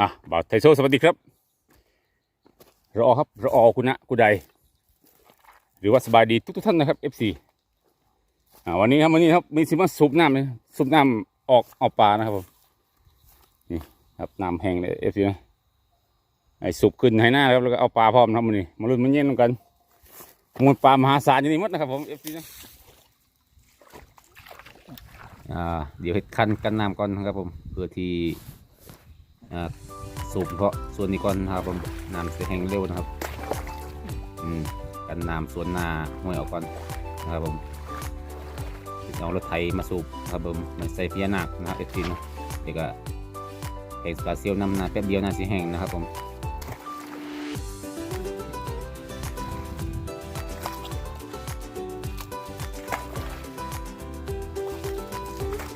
อะบ่าวไทโซสวัสดีครับรอครับรอคุณนะคุณใด หรือว่าสบายดีทุกทุกท่านนะครับ FC อ่าวันนี้ครับวันนี้ครับมีสิมาสูบน้ำเลยสูบน้ำออกเอาปลานะครับผมนี่ครับน้ำแห้งเลย FC นะไอ้สูบขึ้นให้หน้าครับแล้วก็เอาปลาพร้อมครับมันนี่มาลุ้นมันเย็นกันมูลปลามหาศาลอยู่นี่หมดนะครับผม FC นะอ่าเดี๋ยวเห็ดคันกันน้ำก่อนครับผมเพื่อที่อ่า สูบเพราะส่วนนี้ก่อนนะครับผมน้ำจะแห้งเร็วนะครับอืมกันน้ำส่วนนาห้วยออกก่อนนะครับผมเอารถไถมาสูบครับผมไม่ใส่พญานาคนะครับเอฟซีนะเดี๋ยก็แห้งสกาเซียวน้ำนะแป๊บเดียวน่าจะแห้งนะครับผม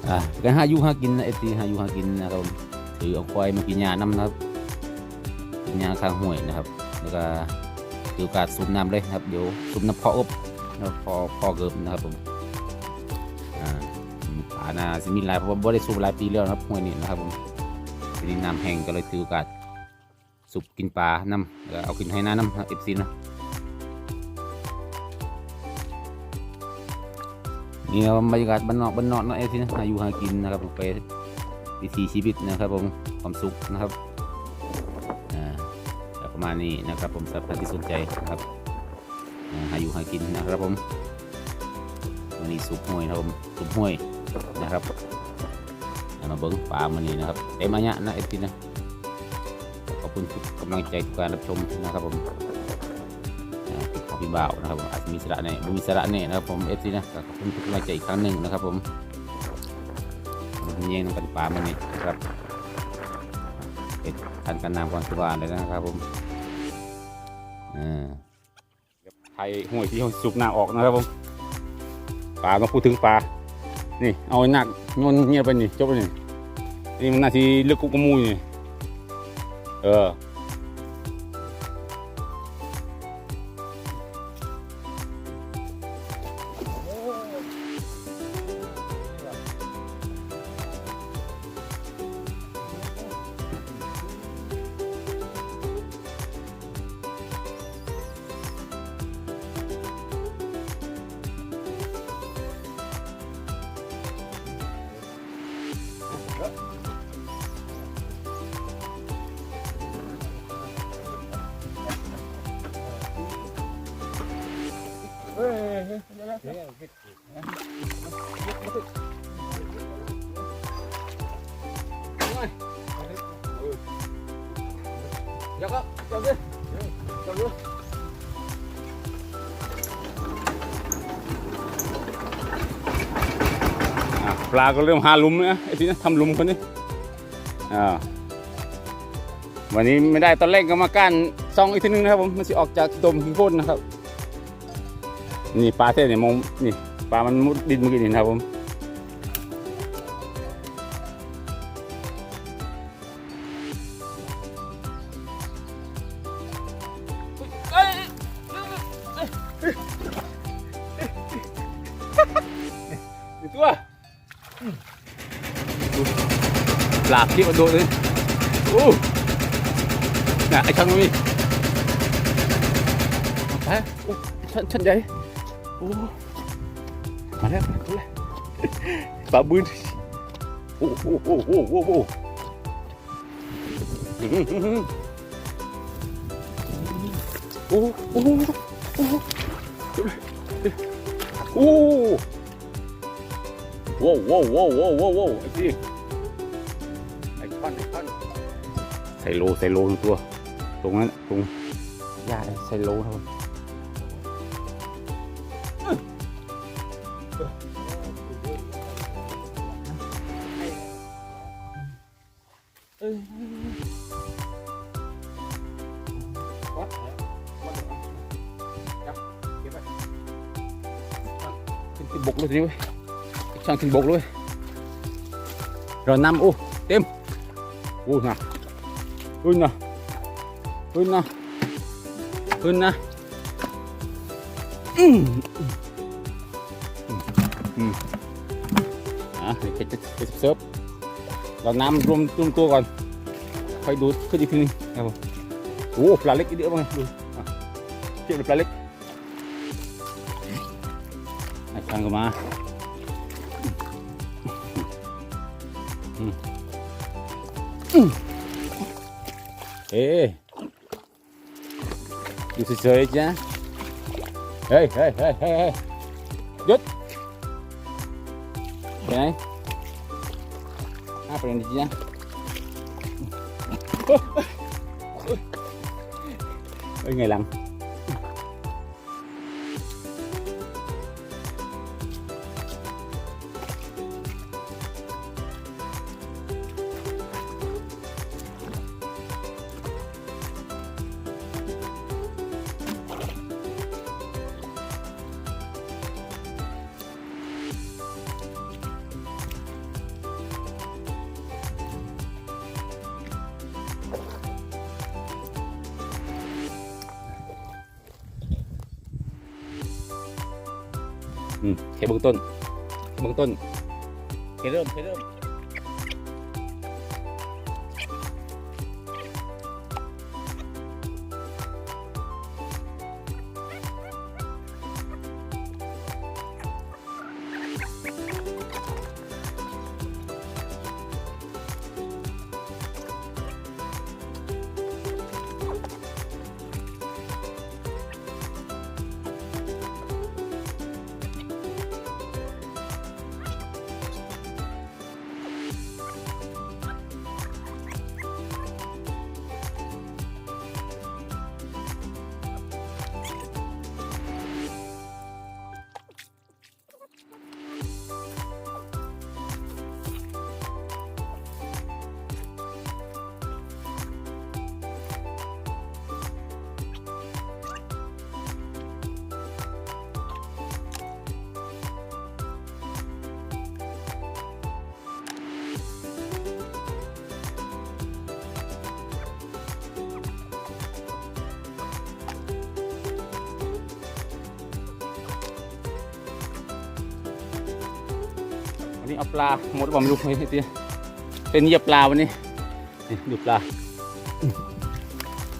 อ่าก็หาอยู่หากินนะเอฟซีหาอยู่หากินนะครับผมถือเอาควายมากินยาน้ำนะครับ ยาข้างห้วยนะครับ แล้วก็ถือกาสสูบน้ำเลยครับ เดี๋ยวสูบน้ำพออบแล้วพอพอเกิบนะครับผมอ่าป่านาสิมีหลายเพราะว่าได้สูบหลายปีแล้วนะครับห้วยนี่นะครับผมทีนี้น้ำแห้งก็เลยถือโอกาสสูบกินปลาน้ำแล้วก็เอากินให้น้าน้ำเอฟซีนะนี่ครับบรรยากาศบ้านนอกบ้านนอกนะเอฟซีนะหาอยู่หากินนะครับผมไปวิถีชีวิตนะครับผมความสุขนะครับ ประมาณนี้นะครับ ผมสำหรับท่านที่สนใจนะครับหาอยู่หากินนะครับผมวันนี้สุกห้วยนะครับผมสุกห้วยนะครับเอามาเบิ้งปลามันนี้นะครับเต็มอันเนี้ยนะเอฟซีนะขอบคุณทุกกำลังใจทุกการรับชมนะครับผมพี่ขอพี่บ่าวนะครับผมอาจจะมีสระแน่บ่มีสระแน่นะครับผมเอฟซีนะขอบคุณทุกกำลังใจอีกครั้งหนึ่งนะครับผมมันเย็นกันปลามันนี่นะครับเป็นทันกันน้ำก่อนสว่านเลยนะครับผม ไทยห่วยที่เขาสูบน้ำออกนะครับผมปลามาพูดถึงปลานี่เอาหนักมันเงียบไปนี่จบไปนี่นี่มันน่าที่ลึกกุกกมูนี่เออ เดี๋ยวก็จับดิจับดิปลาก็เริ่มหาลุมนะไอ้ที่นะทำลุมคนนี้อ่าวันนี้ไม่ได้ตอนแรกก็มาก้านซองอีกทีนึงนะครับผมมันจะออกจากดมขี้โคลนนะครับ นี่ปลาเท่เนี่ยมองนี่ปลามันมุดดินเมื่อกี้นี่นะครับผมนี่ตัวปลาที่มันโดนเลยโอ้น่ะไอ้ช่างมันมีไปโอ้ชันชันใหญ่ โอ้มาแล้วมาแล้วปลาบืนโอ้โหโอ้โหโอ้โหโอ้โหอื้อหือหือหือโอ้โหโอ้โหโอ้โหโอ้โหว้าวว้าวว้าวว้าวว้าวว้าวไอ้ที่ไอ้พันไอ้พันใส่โลใส่โลทุกตัว ตรงนั้นตรงหญ้าใส่โลครับ ผมขึ้นขึ้นบกเลยทีนี้เว้ยช่างขึ้นบกเลยเรานำโอ้เต็มโอ้นะขึ้นนะขึ้นนะขึ้ นนะอืมอืมอืมอะเดี๋ยวจะจะเซิร์ฟเราน้ำรวมรว อืมเเบื้องต้น เบื้องต้น เคเริ่ม เคเริ่ม นี้เอาปลาหมดว่าไม่รู้เฮ้ยเตี้ยเป็นเหยียบปลาวันนี้นี่ดูปลา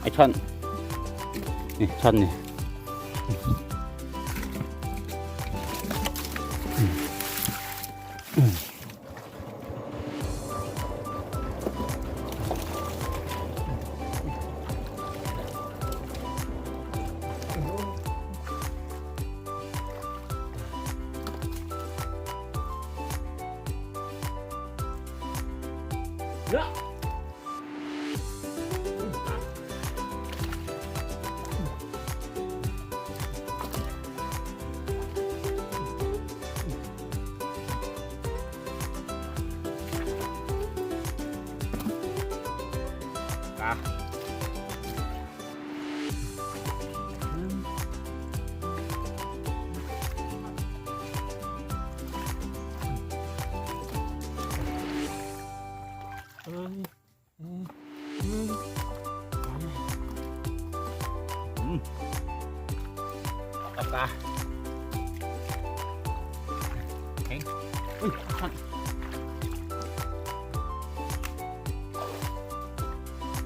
ไอช่อนนี่ช่อนนี่ เ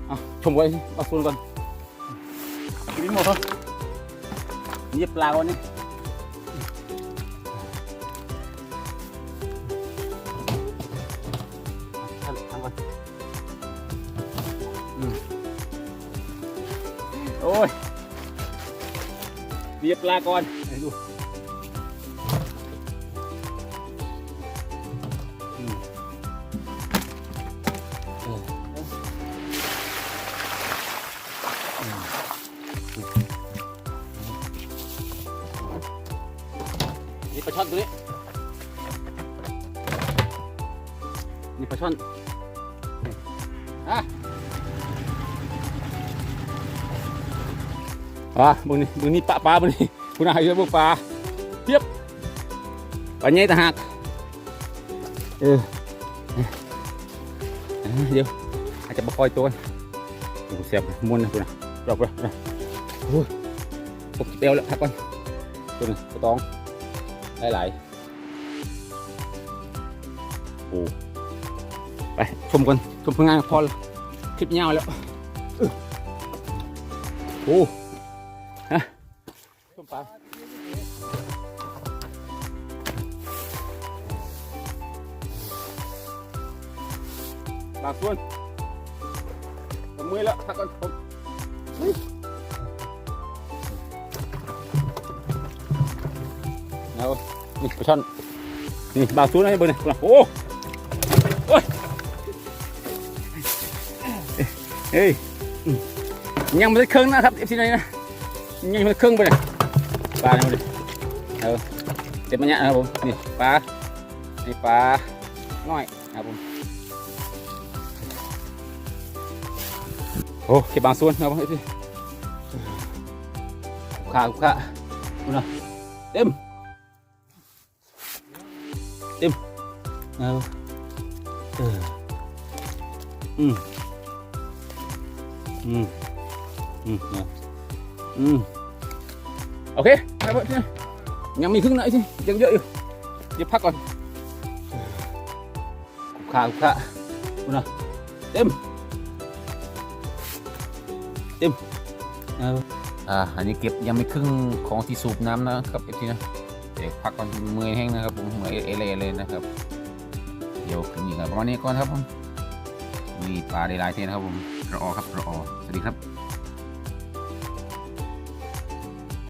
เอาชมไว้มาซูนก่อนกินหมดแนี่ปลาช่อนอะอะมึงนี่มึงนี่ปลาปลามึงนี่คุณอาเยอะพวกปลาเทียบปลาใหญ่ต่างหากเออเดี๋ยวอาจจะมาคอยตัวกันเสียบมวนนะคุณนะรอบๆนะโอ้ยผมจะเปลวแล้วพักก่อนตัวนึงกระตองหลายๆโอ้ ไปชมกันชมผลงานพอลคลิปยาวแล้วโอ้ฮะต้มปลาบางส่วนผมมือแล้วพักก่อนผมเอานี่ปลาช่อนนี่บางส่วนนะให้เบอร์นี่โอ้ เฮ้ยยังไม่ได้เครื่องนะครับเอฟซีไหนนะยังไม่ได้เครื่องไปเลยปลาเนี่ยเอาเต็มมันเนี้ยนะครับผมนี่ปลานี่ปลาน้อยนะครับผมโอ้เก็บบางส่วนนะครับผมพี่ขาขาดูนะเต็มเต็มเอาเอออืม อืมอืมเอาอืมโอเคครับผมยังมีครึ่งหน่อยสิยังเยอะอยู่เดี๋ยวพักก่อนขาขาดูนะเต็มเอาอ่าอันนี้เก็บยังไม่ครึ่งของที่สูบน้ำนะครับเอฟทีนะเดี๋ยวพักก่อนมือแห้งนะครับผมมือเอเลยเลยนะครับ เดี๋ยวขึ้นอีกครับประมาณนี้ก่อนครับผมมีปลาได้หลายเทนะครับผม รอครับรอสวัสดีครับ